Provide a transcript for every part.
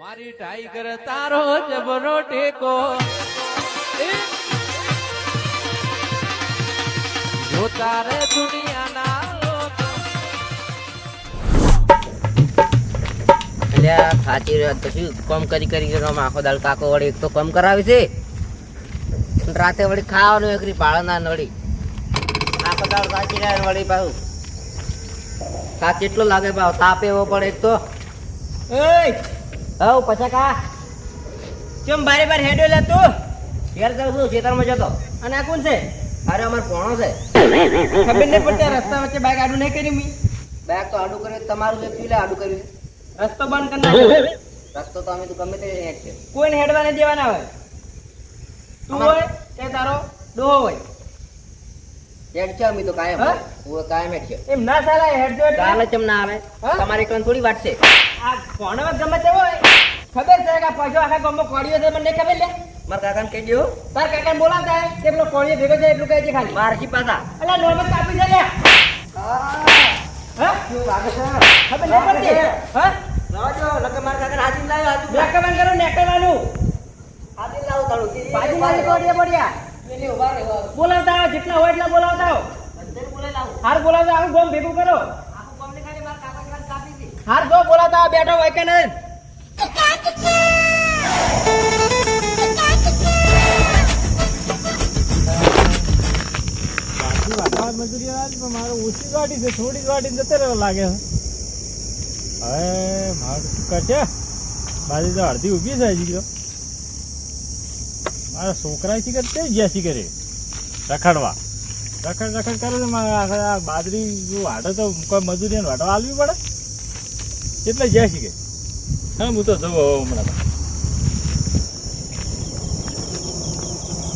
મારી ટાઈગર તારો જબરો ટેકો. જો તારે દુનિયાના અલ્યા સાચી વાત તો શું? કામ કરી કરી આખો દાળ કાકો વળી એક તો કમ કરાવે છે. રાતે વળી ખાવાનું એકરી પાળના નડી આખો દાળ સાચી રહે ને વળી પાછું. કાક કેટલો લાગે ભાવ તાપ એવો પડે એક તો. હવ પછા કા ચમ બારે બાર હેડો લે તું? ઘેર જાઉં છું ખેતરમાં જતો? અને આ કોણ છે? અરે અમાર પોણો છે. ખબર નહીં પડતી રસ્તા વચ્ચે બાઈક આડું નહીં કર્યું મી. બાઈક તો આડું કર્યું તમારું એક લે આડું કર્યું. રસ્તો બંધ કરી નાખ્યો રસ્તો તો અમે તો ગમે તે હેડ છે. કોઈને હેડવા નહીં દેવાના હોય. તું હોય કે તારો ડોહો હોય? હેડ છે અમે તો કાયમ હા? હું કાયમ હેડ છે એમ ના હેડ હેડજો એટલે. ચમ ના આવે. હા? તમારે એકલા થોડી વાત છે. આ ભણવા ગમે તે હોય? ખબર છે કે પૈસો આખા ગામમાં કોળીઓ છે મને ખબર લે મારા કાકાને કહી દો. તાર કાકા બોલાવતા હોય કે પેલો કોળીઓ ભેગો છે એટલું કહે છે ખાલી. મારથી પાછા એટલે નોર્મલ કાપી દે લે હા. શું વાગે છે? ખબર પડતી. હા? મારા કાકાને હાથી લાવ્યો હાથી બ્રેક બંધ કરો નેકળવાનું. હાથી લાવો તાળું. બાજુ મારી કોડિયા પડ્યા. બોલાવતા આવો જેટલા હોય એટલા બોલાવતા આવો. હાર બોલાવતા આવું ગોમ ભેગું કરો. હાર જો બોલાવતા બેઠો હોય કે નહીં? મજૂરી આજ પણ મારે ઓછી ગાડી છે થોડી ગાડી જતે રહેવા લાગે છે. હવે મારું શું કરશે? બાજુ તો અડધી ઊભી છે હજી તો. મારા છોકરા શી કરે તે જ્યાં શી કરે? રખડવા. રખડ રખડ કરે છે આ- આ બાજરી જો તો કોઈ મજૂરી વાટો આલવી પડે? એટલે જ્યાં શીખે હા હું તો જવું હમણાં.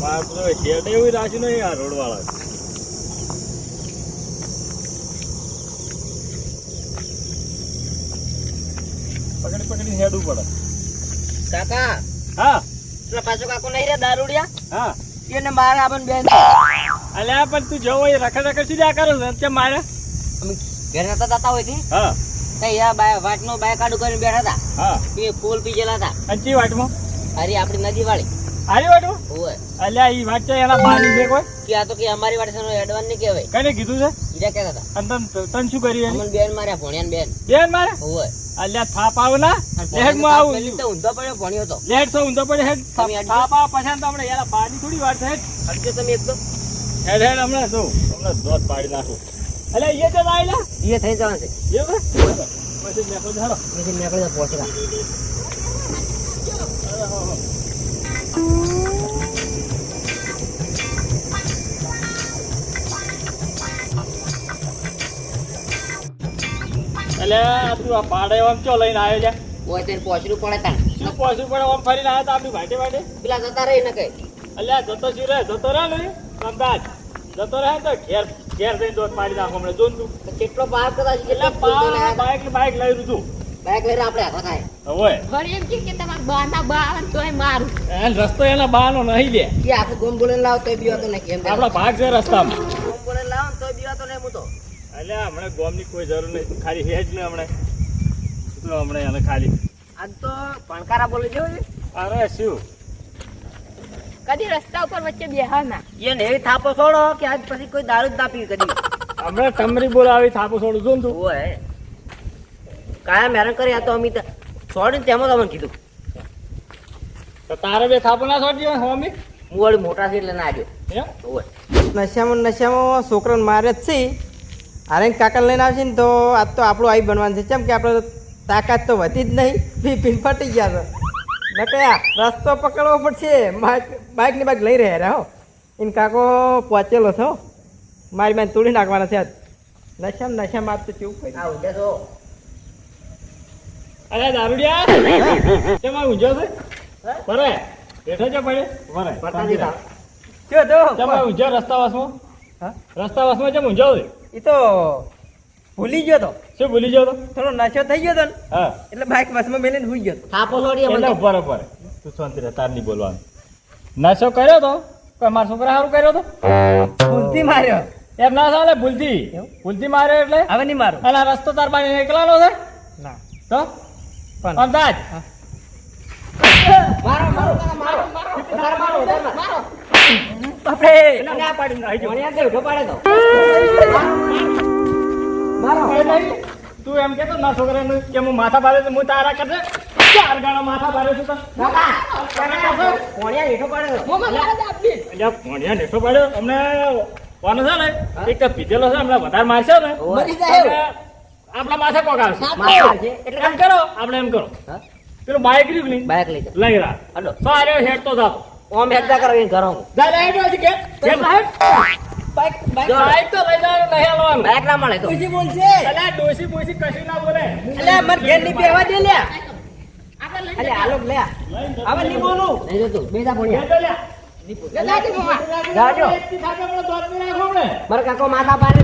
મારે તો શેડ એવું રાખ્યું નહીં આ રોડવાળા પકડી પકડી હેડવું પડે. કાકા! હા. પેલા પાછો કાકો નહીં રે દારૂડિયા? હા. એને મારે આપણ બેન અલ્યા પણ તું જવો એ રખડ રખડ સીધા કરો ને કેમ મારે? અમે ઘેર નતા જતા હોયથી હા તઈ બાય વાટનો બાય કાઢું કરીને બેઠા હતા. હા. એ ફૂલ પીજેલા હતા. અંચી વાટમાં? અરે આપણી નદી વાળી આરી વાટમાં હોય અલ્યા ઈ વાટ છે એના પાણી કોઈ? કે આ તો કે અમારી વાટે છે એડવાન્સ નહીં કહેવાય. કને કીધું છે? ઈરા કહેતા હતા. તન તન શું કર્યું બેન માર્યા ભણ્યા બેન. બેન મારે હોય અલ્યા થાપ આવ ના. માં આવું. તો ઊંધો પડ્યો ભણ્યો તો. લેટ તો ઊંધો પડે હેડ. થાપ આવ પછી તો હમણાં યાર પાણી થોડી વાર છે હેડ તમે એક તો. હેડ હેડ હમણાં જો હમણાં દોધ પાડી નાખું. અલ્યા એ તો એ થઈ જવાનું છે. એ પછી મેકો ધારો મેં નીકળી પહોંચેલા અલ્યા તું આ પાડે આમ ચો લઈને આવ્યો છે? ઓય તેને પોચરું પડે તાણ. શું પોચરું પડે? આમ ફરીને આવ્યો તો આપણી ભાટે ભાટે પેલા જતા રહી ને કઈ. એટલે જતો શું રે જતો રહે ને? અમદાવાદ જતો રહે તો ઘેર ઘેર જઈને દોત પાડી નાખો હમણાં. જોન તું. કેટલો પાર કદાચ એટલે કેટલા લઈને બાઇક બાઈક લઈ લીધું. હતા. લઈને આપણે હાથો થાય. હવે. વળી એમ કે કે તમારા બાના તોય મારું. એને રસ્તો એના બાનો નહીં કે આખું ગોમ બોલીને લાવ તોય બીવાતો નહીં. આપણા ભાગ છે રસ્તામાં. ગોમ બોલીને લાવ ને તોય બીવાતો નહીં હું તો. અલ્યા હમણાં ગોમની કોઈ જરૂર નહીં. ખાલી હેજ ને હમણાં. તો હમણાં એને ખાલી. આજ તો પણકારા બોલે જો અરે શું? કદી રસ્તા ઉપર વચ્ચે બેહાના એ ને એવી થાપો છોડો કે આજ પછી કોઈ દારૂ જ ના પીવી કદી. હમણાં ટમરી બોલાવી થાપો છોડું. છું તું. ઓય. કાયમ હેરાન કરી આ તો અમિત છોડીને તેમાં તમને કીધું. તો તારે બે થાપો ના છોડી દેવા હોમી? હું વળી મોટા છે એટલે ના આવ્યો નશામાં નશામાં છોકરાને મારે જ છે. હારે કાકા લઈને આવશે ને તો આજ તો આપણું આવી બનવાનું છે. કેમ કે આપણે તાકાત તો વધી જ નહીં. પીપીન ફટી ગયા તો. નકે આ રસ્તો પકડવો પડશે. બાઇક બાઇક ને બાઇક લઈ રહ્યા રે હો. એને કાકો પહોંચેલો છો મારી બેન તોડી નાખવાના છે નશામ નશામ નશામાં આજ તો કેવું કરી આવું કે તો અરે દારૂડિયા કેમ આ ઊંઝો છે? બરે બેઠો છે પડે બરે પટાજી તો. કેમ આ ઊંઝો રસ્તા વાસમાં હા? રસ્તા વાસમાં કેમ ઊંઝો છે? એ તો ભૂલી ગયો તો. શું ભૂલી ગયો તો? થોડો નશો થઈ ગયો તો ને હા. એટલે બાઇક બસમાં મેલીને ભૂલી ગયો થાપો છોડી એટલે ઉપર રહો. તું શાંતિ રહે તાર નહીં બોલવાનું. નશો કર્યો તો? કોઈ મારા છોકરા સારું કર્યો તો? ભૂલથી માર્યો. એમ ના ચાલે ભૂલથી? ભૂલથી માર્યો એટલે? હવે નહીં મારો. અને રસ્તો તાર પાસે એકલાનો છે? ના. તો? પણ. અમદાવાદ હા. મારો મારો મારો મારો. મારો મારો. બાપરે. ના પાડી ના ભણ્યા તો ઉઠો પાડે તો મારો તું એમ કેતો ના છોકરાનું કે હું માથા પાડે તો હું તારા કરશે? ચાર ગાણા માથા પાડે છું તો. ભણ્યા હેઠો પાડે પાડ્યો. અમને કોનો છે ને એક તો પીધેલો છે હમણાં વધારે મારશે ને. મરી જાય આપણા માથે કોક આવશે માથા એટલે એમ કરો આપણે એમ કરો. પેલું બાઇક રહ્યું ને બાઇક લઈ જા લઈ રા તો આર્યો હેડ તો જાતો ઓમ હેડતા કરો એને ઘરો જા લે હેડ કે. કેમ? હેડ બાઈક બાઈક તો લઈ જવાનું નહીં હાલવાનું. બાઇક ના મળે તો. ખુશી બોલશે. અલ્યા ડોસી બોસી કશું ના બોલે. અલ્યા મર ઘેરની બેહવા દે લ્યા. આગળ લઈ લે હવે ની બોલું. નહીં જોતું બેસા ભણ્યા હેડ તો લ્યા. જા જા કે મોમાં જાજો. એકથી થાકે આપણે દોત નહીં રાખો આપણે. મારા કાકો માથા પાડે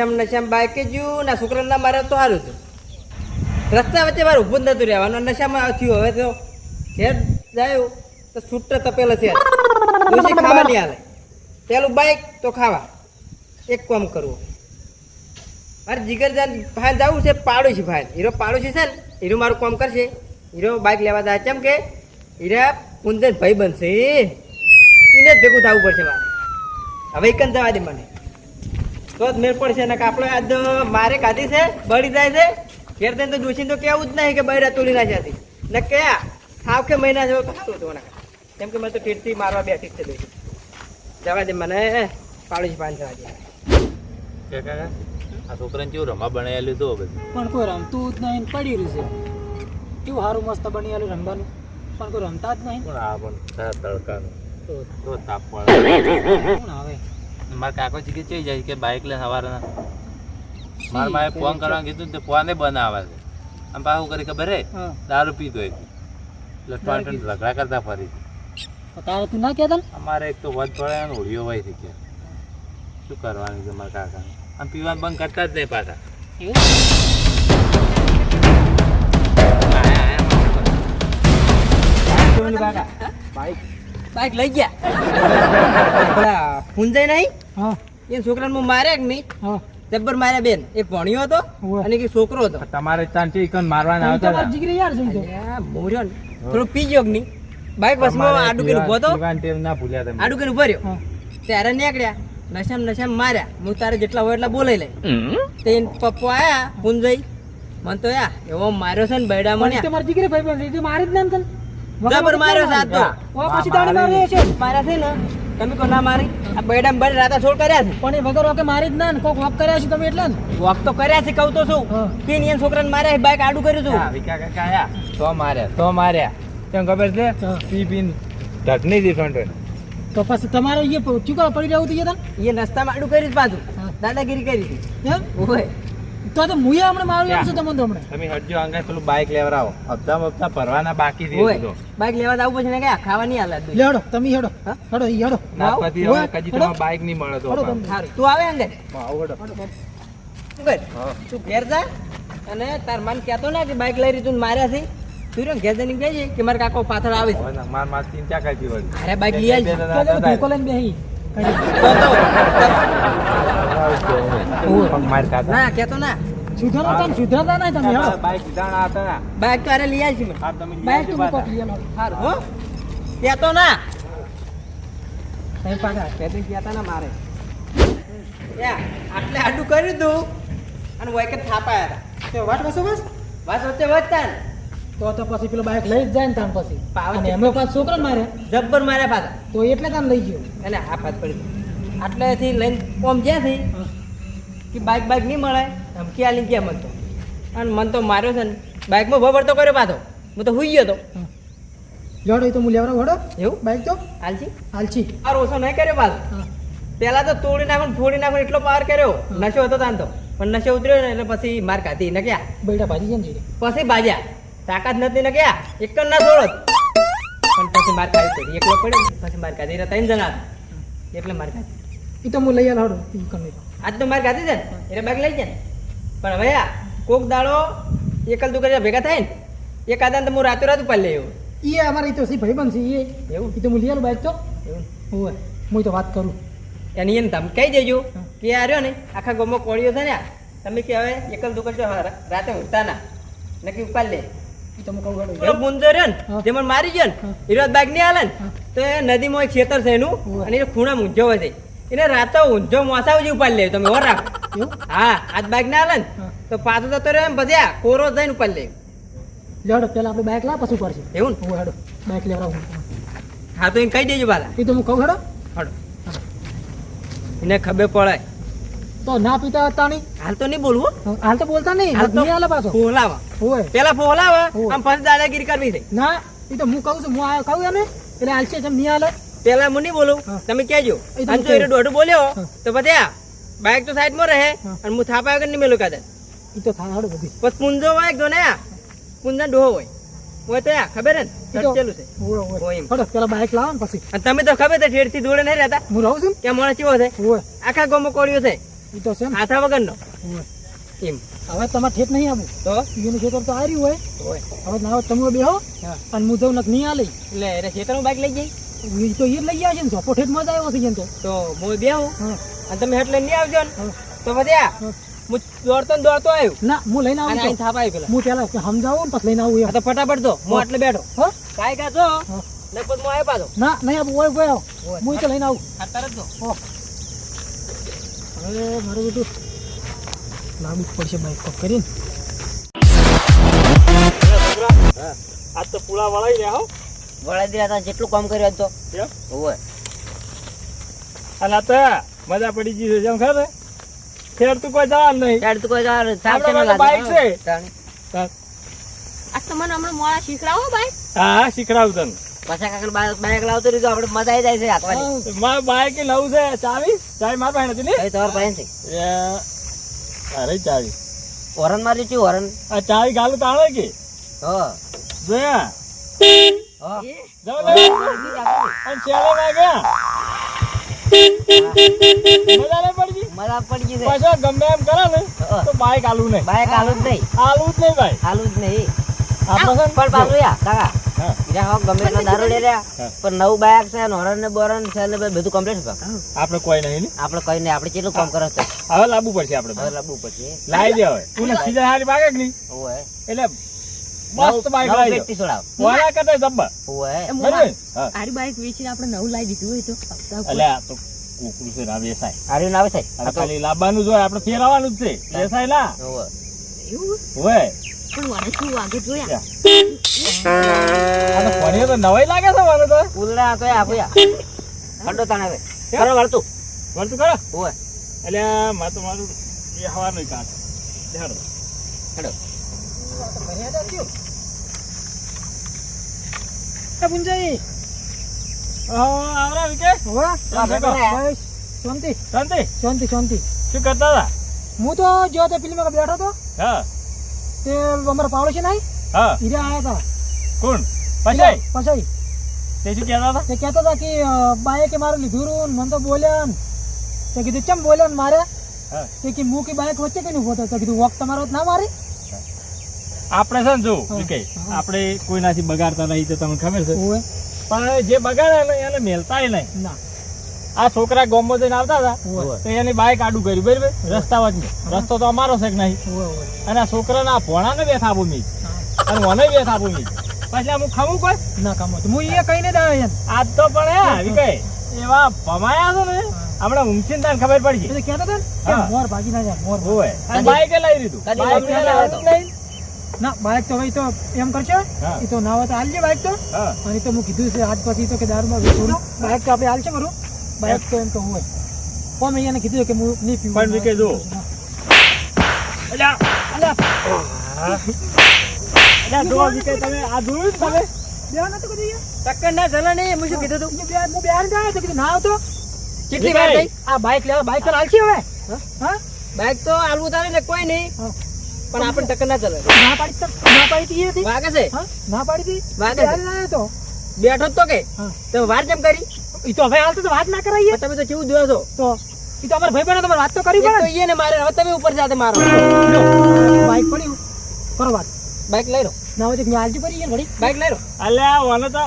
નશામ નશામ બાઈકે જ્યું, ના છોકરાને મારે તો સારું હતું રસ્તા વચ્ચે મારે ઊભું નતું રહેવાનું નશામાં થયું હવે તો ઘેર જાયું તો છૂટ તપેલો છે ડોશી ખાવા નહીં આવે. પેલું બાઈક તો ખાવા. એક કામ કરવું. મારે જીગર જાન ભાઈ જવું છે, પાડોશી ભાઈ. હીરો પાડોશી છે ને, હીરો મારું કામ કરશે. હીરો બાઈક લેવા જાય. કેમ કે હીરા કુંદન ભાઈ બનશે એને ભેગું થવું પડશે મારે. હવે કંઈ જવા દે મને. તો જ મેળ પડશે ને આપણો આજ મારે કાઢી છે બળી જાય છે. ઘેર થઈને તો દોષી તો કેવું જ નહીં કે બૈરા તોલી ના જતી ને કયા? સાવ કે મહિના જેવો તો સારું હતું મને કેમ કે મને તો ઠીકથી મારવા બેઠી છે દોષી જવા દે મને પાડોશી પાન જવા દે. કે કાકા આ છોકરાને કેવું રમા બનાવેલું તો બધું? પણ કોઈ રમતું જ નહીં પડી રહ્યું છે. કેવું સારું મસ્ત બની આલું રમવાનું? પણ કોઈ રમતા જ નહીં? પણ આ પણ? તડકાનું. તો તો તાપ પણ આવે? મારા કાકો કે ચઈ જાય કે બાઇક લઈને સવારના. મારા માએ ફોન કરવાનું કીધું ને તે ફોને બનાવે છે. આમ પાછું કરી ખબર હે? દારૂ પીતો હોય એટલે ટોન ટોન ઝઘડા કરતા ફરી. તારે તું ના કહેતા અમારે એક તો વધ પડે અને હોળીઓ હોય છે કે. શું કરવાનું છે મારા કાકાને? આમ પીવાનું બંધ કરતા જ નહીં પાછા. એવું? બાઈક લઈ ગયા. પેલા પૂંજાઈ નહીં એ છોકરાને હું માર્યા કે નહીં? હા. જબ્બર માર્યા બેન. એક ભણ્યો હતો અને એક છોકરો હતો. તમારે ચાંચી કન મારવાના તું જીગરી યાર છે તો. મોર્યો ને. થોડું પી ગયો કે નહીં? બાઈક બસમાં આડુ કે ઊભો હતો. ના ભૂલ્યા તમે. આડુ કે ઊભો રહ્યો. ત્યારે નીકળ્યા. નશામ નશામ માર્યા. હું તારે જેટલા હોય એટલા બોલાઈ લઈ. તે પપ્પો આયા પૂંજાઈ મન તો યા એવો માર્યો છે ને બૈડા મને તો જીગરી ભાઈ પણ મારી જ નામ ને તને. જબર માર્યો છે તો ઓ પછી તાળી માર્યો છે મારા છે ને તમે કો ના મારી. આ બેડમ બૈડા રાતા છોડ કર્યા છે. પણ એ વગર ઓકે મારી જ ના ને. કોક વોક કર્યા છે તમે એટલે ને? વોક તો કર્યા છે કહું તો છું. કે એન છોકરાને માર્યા છે, બાઈક આડું કર્યું છું. વિકા કાકા આયા. તો માર્યા તો માર્યા. કેમ ખબર છે. પી પીન ઢટની દી ફ્રન્ટ તો પછી તમારે એ ચૂકવા પડી જવું તો તને? એ રસ્તામાં આડું કરી જ પાછું. દાદાગીરી કરી હતી. એમ? ઓય. તો તો મુએ હમણાં મારું એમ છે તમને તો હમણાં. તમે હટજો અંગાઈ પેલું બાઇક આવો. હપ્તા હપ્તા ભરવાના બાકી છે બાઈક લેવા આવું પછી ને કે ખાવાની નહીં. હાલે લે તમે હેડો. હેડો ઈ હેડો. ના પતિ હવે કજી તમાર બાઇક નહીં મળે તો હેડો તમે. સારું તું આવે અંદર? આવો હેડો. તું ઘેર જા. અને તાર મન કહેતો ના કે બાઈક લઈ રીતું માર્યા છે. તું ઘેર જઈને કહે છે કે મારા કાકો પાછળ આવે છે. માર માર ચિંતા કરતી હોય. અરે બાઈક લઈ આવજે. બે તો ધોકો લઈને બેહી. તો તો. ના કહેતો ના. સુધારો તમે સુધારતા નહીં તમે હેડો બાઇક સીધા હતા ને. બાઈક તો અરે લઈ આવી છે આ તમે બાઈક તો મૂકો લઈ આલો. સારું હો. કહેતો ના. તમે પાછા કહેતો કહેતા ના મારે. આટલે આટલું કર્યું તું. અને વૈકે થાપાયા હતા તે વાટ વસો બસ? બસ વચ્ચે વધતા ને. તો તો પછી પેલો બાઈક લઈ જ જાય ને તાન પછી. અને એમનો પાછો છોકરો મારે. જબ્બર માર્યા પાછા. તો એટલે તાન લઈ ગયો. અને આ પાછ પડી. આટલેથી લઈને ઓમ જ્યાંથી. કે બાઇક બાઇક નહીં મળે ધમકી આલી ગયા મન તો અને મન તો માર્યો છે ને બાઇકમાં ભબર તો કર્યો પાછો. હું તો હુઈ ગયો તો. જોડો તો હું લેવાનો હેડો. એવું? બાઈક તો હાલજી હાલછી આ ઓછો નહીં કર્યો પાછો. પહેલાં પેલા તો તોડી નાખો ફોડી નાખું એટલો પાર કર્યો. નશો હતો તાન તો. પણ નશો ઉતર્યો ને એટલે પછી માર કાઢી ને ક્યાં બેટા ભાજી છે ને પછી બાજ્યા તાકાત નથી ને ક્યાં એક જ ના છોડો. પણ પછી માર કાઢી એકલો પડ્યો પછી માર કાઢી ત્રણ જણા એટલે માર ખાધી. એ તો હું લઈ આલો હેડો આજ તો મારે ગાતી છે ને? એટલે બાઈક લઈ જાય ને પણ હવે આ કોક દાડો એકલ દુકલ ભેગા થાય ને એક આદાન તો હું રાતો રાત ઉપર લઈ આવ્યો એ અમારી તો સી ભાઈ બનશે એ? એવું? એ તો હું લઈ આલું બાઈક તો? એવું? હોય હું તો વાત કરું. એની એને ધમકાઈ દેજો કે આ રહ્યો ને આખા ગોમો કોળીઓ છે ને. તમે કે હવે એકલ રા- રાતે ઉઠતા ના નક્કી ઉપાડ લે. કહું. મારી ગયો ને એ રોજ બાઈક નહીં હાલે ને તો એ નદીમાં એક ખેતર છે એનું અને એ ખૂણા ઊંઝો હોય છે એને રાતો ઊંધો મોસા ઉજી ઉપાડ લે તમે ઓર રાખ હા આજ બાઈક ના હાલે ને તો પાછો જતો રહ્યો એમ પછી કોરો જઈને ઉપાડી લે લડો પેલા આપણે બાઇક લા પછી ઉપાડશે. એવું ને? હેડો બાઇક લેવડાવું હા તો એને કહી દેજો બાલા એ તો હું કહું હેડો. હેડો. એને ખબર પડે. તો ના પીતા હતા નહીં હાલ તો નહીં બોલવું હાલ તો બોલતા નહીં હાલ તો હાલે પાછો. ફોલાવા હોય. પેલા ફોલાવા. આમ પછી દાદાગીરી કરવી છે. ના એ તો હું કહું છું હું કહું એને એટલે હાલશે જેમ નહીં હાલે. પેલા હું. નહીં બોલું તમે કહેજો અને જો કહે. દોઢું બોલ્યો. તો પછી આ બાઈક તો સાઈડમાં રહે. અને હું થાપા વગર નહીં મેલું કદાચ એ તો થાય હેડો બધી. પછી પુંજો હોય જો ને આ પુંજા ડોહો હોય. હોય તો ખબર હે ને? એ છે. હોય હોય. હોય એમ. હેડો પેલા બાઇક લાવો ને પછી. અને તમે તો ખબર છે ઠેરથી નહીં રહેતા? હું રહું છું કે મોણા ચેવો છે? આખા કોળિયો છે. એ તો છે હાથા વગરનો. એમ. હવે તમારે ઠેઠ નહીં આવું તો? ખેતર આર્યું હોય. હોય. હવે ના તમે બેહો. અને હું જઉં નથી નહીં આલે એટલે એને ખેતરનું બાઈક લઈ જાય? એ તો એ લઈ ગયા છે ને ઝોપો ઠેઠ મજા આવ્યો છે એમ તો. તો હું બેહું. હા. અને તમે હેઠ લઈને આવજો ને. તો વધ્યા. હું. દોડતો ને દોડતો આવ્યો. ના હું લઈને આવું અહીં થાપ આવી પેલા હું પેલા સમજાવું ને પછી લઈને આવું તો ફટાફટ દો હું આટલે બેઠો. હા. કાંઈ કાચો છો હા. હું આવ્યો પાછો. ના નહીં આવું ઓય ગયો. હું તો લઈને આવું. અત્યારે જ. દો હો. હવે મારું બધું લાવવું પડશે બાઈક પક કરીને. આજ તો પુળા વળાઈ રહ્યા હો. વળાઈ દીધા હતા જેટલું કામ કર્યું તો. તો મજા પડી ગઈ છે જેમ ખરે ફેર તું કોઈ જવાનું નહીં. ખેડ તું કોઈ ને પાસે લાગે. બાઈક છે. આ તો મને હમણાં મોડા શીખડાવો ભાઈ. હા શીખડાવું તને. પાછા કાકર બાઈક બાઈક લાવતો રહ્યું તો આપણે મજા આવી જાય છે હાંકવાની મારે બાઈક નવું છે ચાવી? ચાવી મારા પાસે નથી ને? તમારે પાસે છે અરે ચાવી. હોરન મારી ચી હોરન. આ ચાવી ગાલું તાળે કે? હા. જોયા મજા પડી ગઈ છે પાછો ગમે ને તો બાઈક આલું નહીં બાઈક આલું છે છે છે છે આપણે કોઈ નહીં આપડે કઈ નહીં આપણે કેટલું કામ કરે હવે લાવવું પડશે આપડે લાવવું પડશે લાવી દે હવે સીધા હારી નહીં એટલે મસ્ત બાઈક લાવી દો છોડાવ કરતા જબ્બર. ઓય આરી બાઈક વેચીને આપણે નવું લાવી દીધું હોય તો આ તો કોકરું છે ના વેસાય. આરી ના આ ખાલી લાવવાનું જ આપણે ફેરવવાનું જ છે. વેસાય ના. ઓય એવું? હોય પણ વરસ શું વાગે જોયા? આ તો પડ્યો તો નવાઈ લાગે છે મને તો. ઉલડા તો આ ભયા ખંડો તાણ હવે. કરો વળતું. વળતું કરો? ઓય એટલે મારે તો મારું એ હવાનું દેખાડો હેડો એ પુંજાઈ. આવરા વિકે. હવે. આપણે તો ને બસ શાંતિ. શાંતિ? શાંતિ શાંતિ. શું કરતા હતા? હું તો જો તે ફિલ્મ બેઠો તો હા. તે અમારા પાવડે છે નહીં? હા. આયા હતા કોણ? પછી પછી તે શું કહેતા હતા? તે કહેતા હતા કે બાએ કે મારે લીધું મને તો બોલ્યા તે કીધું ચમ બોલ્યા મારે? તે કે મૂકી બાઈક વચ્ચે કે હતો તે કીધું વોક તમારો ના મારે? આપણે છે ને જો હા. આપણે કોઈનાથી બગાડતા નહીં તો તમને ખબર છે. પણ જે બગાડે ને એને મેલતા નહીં. આ છોકરા ગોમો જઈને આવતા હતા તો એની બાઇક આડું કર્યું બરાબર? રસ્તા વચ્ચે. રસ્તો તો અમારો છે કે નહીં? અને આ છોકરાના આ ભોણાને બેઠા આપું મી અને મને બેઠા આપું મી પછી હું ખાવું કોઈ? ના કામ હું એ કહીને ને આવ્યો આજ તો પણ હે આવી એવા ભમાયા છે ને હમણાં ઊંઘીને તને ખબર પડી એટલે કહેતા હતા કે. મોર ભાગી ના જાય મોર હોય અને લઈ લીધું. બાઇક લઈ ના. ના બાઈક તો ભાઈ તો એમ કરશે એ તો ના હોય તો હાલજે બાઈક તો. હા. અને તો હું કીધું છે આજ પછી તો કે દારૂમાં વેચું બાઈક તો આપણે હાલશે ખરું. બાઇક તો એમ તો હોય. કોમ અહીંયા કીધું કે હું નહીં પીવું. પણ વિકે જો. અલ્યા, અલ્યા. અલ્યા, જો વિકે તમે આ જોયું તમે? બે નતું કીધું. ટક્કર ના ચલે નહીં હું શું કીધું તું? હું બે- હું જાય આવ્યો તો કીધું ના આવતો. કેટલી વાર થઈ? આ બાઈક લેવા બાઇક તો હાલશે હવે. હા. બાઈક તો હાલવું તારે ને કોઈ નહીં. પણ આપણે ટક્કર ના ચાલે. ના પાડી ના પાડી હતી. વાગે છે? ના પાડી હતી? વાગે છે. આવ્યો તો. બેઠો તો કે. તમે વાર કેમ કરી? ઈ તો હવે હાલ તો વાત ના કરાઈએ. તમે તો કેવું જોયો છો? તો ઈ તો અમાર ભાઈ બહેનો તમારે વાત તો કરી એક તો ઈએ ને. મારે હવે તમે ઉપર જાતે મારો. બાઈક પડ્યું કરો વાત. બાઈક લઈ લો. ના હોય તો મેં પડી વળી. બાઈક લઈ લો. અલ્યા મને તો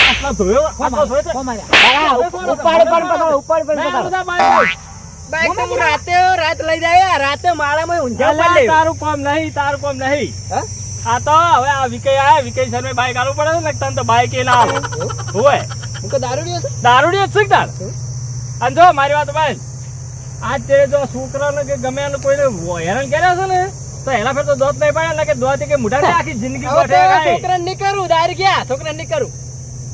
આટલા ધોયો. આટલો ધોયો તો- ઉપાડી પણ ઉપાડી પણ બાઈક. તો રાતે રાત લઈ જાય રાતે માળામાં ઊંઝા અલ્યા, તારું કોમ નહીં તારું કોમ નહીં. હા? તો હવે આ વિકય આયા વિકય સર બાઈક આલવું પડે ને તને તો બાઈક એ ના આવે હોય. હું તો દારૂ છું? દારૂડી જ તાર? અને જો મારી વાત ભાઈ આજ તે જો છોકરાને કે ગમે એને કોઈને હેરાન કર્યા છે ને તો એના ફેર તો દોત નહીં પડે એટલે કે દોત કે મુઢા આખી જિંદગી છોકરાને નહીં કરું દારૂ ગયા છોકરાને નહીં કરું.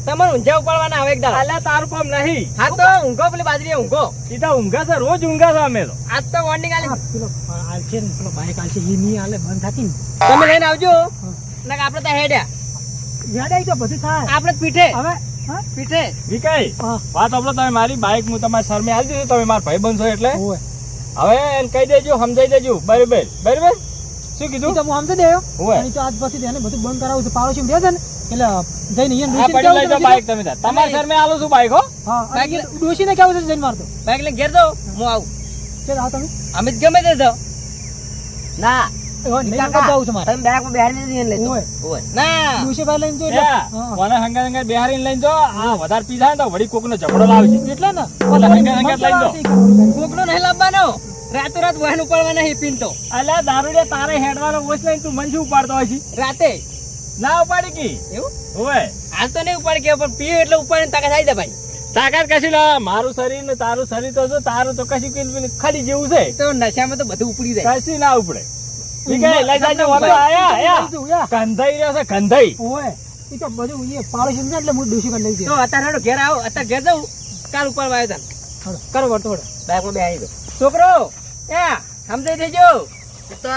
તમારે ઊંઝા ઉપાડવાના આવે એક હાલે અલ્યા તારું કોમ નહીં. હા તો ઊંઘો પેલી બાજરી ઊંઘો. સીધા ઊંઘા છે રોજ ઊંઘા છે અમે તો. આજ તો વોર્નિંગ આલી. પેલો છે ને પેલો બાઈક છે એ નહીં આલે બંધ થતી ને. તમે લઈને આવજો. નકર આપણે તો હેડ્યા. હેડ્યા તો બધું થાય. આપણે પીઠે. હવે પીઠે. વિકાઈ વાત આપણે તમે મારી બાઈક હું તમારી શરમે આલી દીધું તમે મારા ભાઈ બંધ છો એટલે. હવે એને કહી દેજો સમજાઈ દેજો. બરાબર બરાબર? શું કીધું? તો હું સમજી દેયો. હોય. તો આજ પછી એને બધું બંધ કરાવું છે પાડોશી દે છે ને. એટલે જઈને અહીંયા ડોશી પડી લઈ જાઓ બાઈક તમે તાર. સર મે આલો છું બાઈક હો. હા બાઈક ડોશી ને કેવું છે જઈને મારતો? બાઈક લઈને ઘેર દો હું આવું. કે આવો તમે? અમિત ગમે તે જાઓ. ના. એવા નહીં કાકા, જવું છે મારે. તમે બેગમાં બેહાડી દીધી એને લેતો હોય. હોય. ના. ડોશી ભાઈ લઈને જો એટલે યા, હા. કોને હંગાત હંગાત બેહારીને લઈને જો આ વધારે પી જાય ને તો વળી કોકનો ઝઘડો લાવશે એટલે ને. એટલે હંગાત હંગાત લઈને નહીં લાવવાનો. રાતો રાત વહેન ઉપાડવાના હી પીન તો અલ્યા દારૂડિયા તારે હેડવાનો ઓછ લઈને તું મન શું ઉપાડતો હોય છે. રાતે ના ઉપાડી કી? એવું? હોય હાલ તો નહીં ઉપાડી કે પણ પીએ એટલે ઉપાડીને તાકાત આવી દે ભાઈ. તાકાત કશું લા મારું શરીર ને તારું શરીર તો જો તારું તો કશું કઈ ખાલી જેવું છે. તો નશામાં તો બધું ઉપડી જાય. કશું ના ઉપડે. ઠીક હે, લઈ જાજો વાલો આયા આયા. કંધાઈ રહ્યો છે કંધાઈ ઓય ઈ તો બધું એ પાડોશી ને એટલે હું ડોશી કરી લઈ તો અત્યારે હેડો ઘેર આવો. અત્યારે ઘેર જવું કાલ ઉપર આવ્યો તને. કરો છોકરો એ સમજાઈ દેજો. તો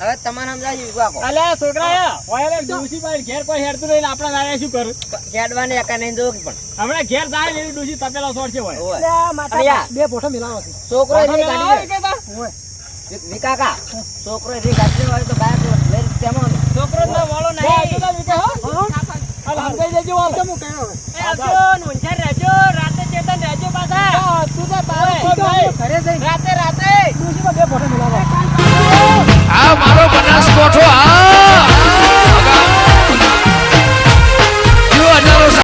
હવે તમારે સમજાવી દીધું કાકો અલ્યા છોકરા આયા ઓય રે ડોશી ઘેર કોઈ હેડતું નહીં આપણા દાયા શું કરું? ખેડવાને એકા નહીં જોવું પણ. હમણાં ઘેર જાય ને એવી ડોશી તપેલા સોર છે હોય હોય માતા બે ફોટો મિલાવો છે. છોકરો એ ગાડી ઓય. વી- વી છોકરો એ ગાડી હોય. તો બાઈક લઈને તેમાં છોકરો તો વાળો નહીં. તાર વિકે, હો? હાલ હંગાઈ દેજો. તો હું કહેવાનો હવે. એ આવજો ને ઊંઝા રહેજો રાતે ચેતન રહેજો પાછા. તું તો તો. આપણે ઘરે જઈ રાતે રાતે. ડોશીમાં બે ફોટો મિલાવો. આ મારો બનાસકોઠો આ